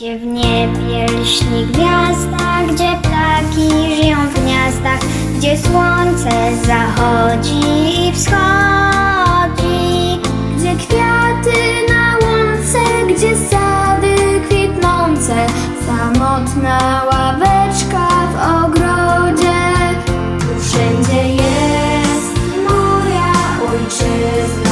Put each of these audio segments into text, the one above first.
Gdzie w niebie lśni gwiazda, gdzie ptaki żyją w gniazdach, gdzie słońce zachodzi i wschodzi. Gdzie kwiaty na łące, gdzie sady kwitnące, samotna ławeczka w ogrodzie. Tu wszędzie jest moja ojczyzna.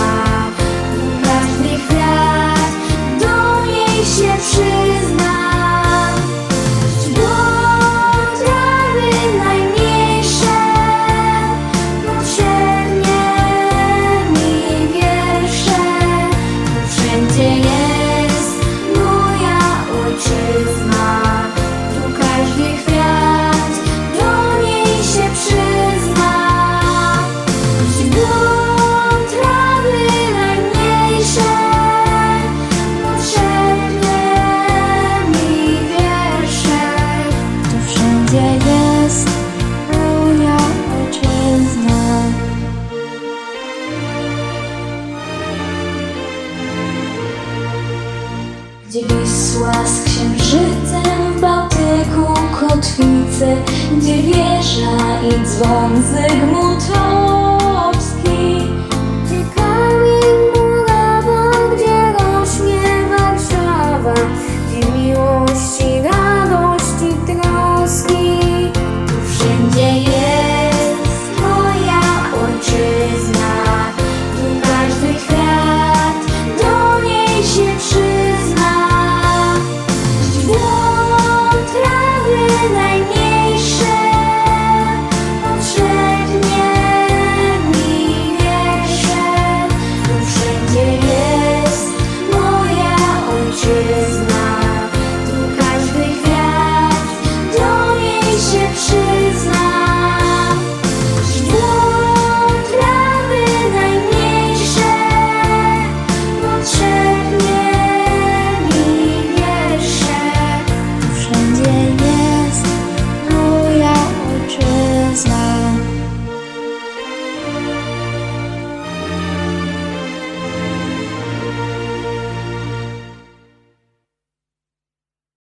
Gdzie Wisła z księżycem w Bałtyku kotwicy, gdzie wieża i dzwon Zygmuntowski.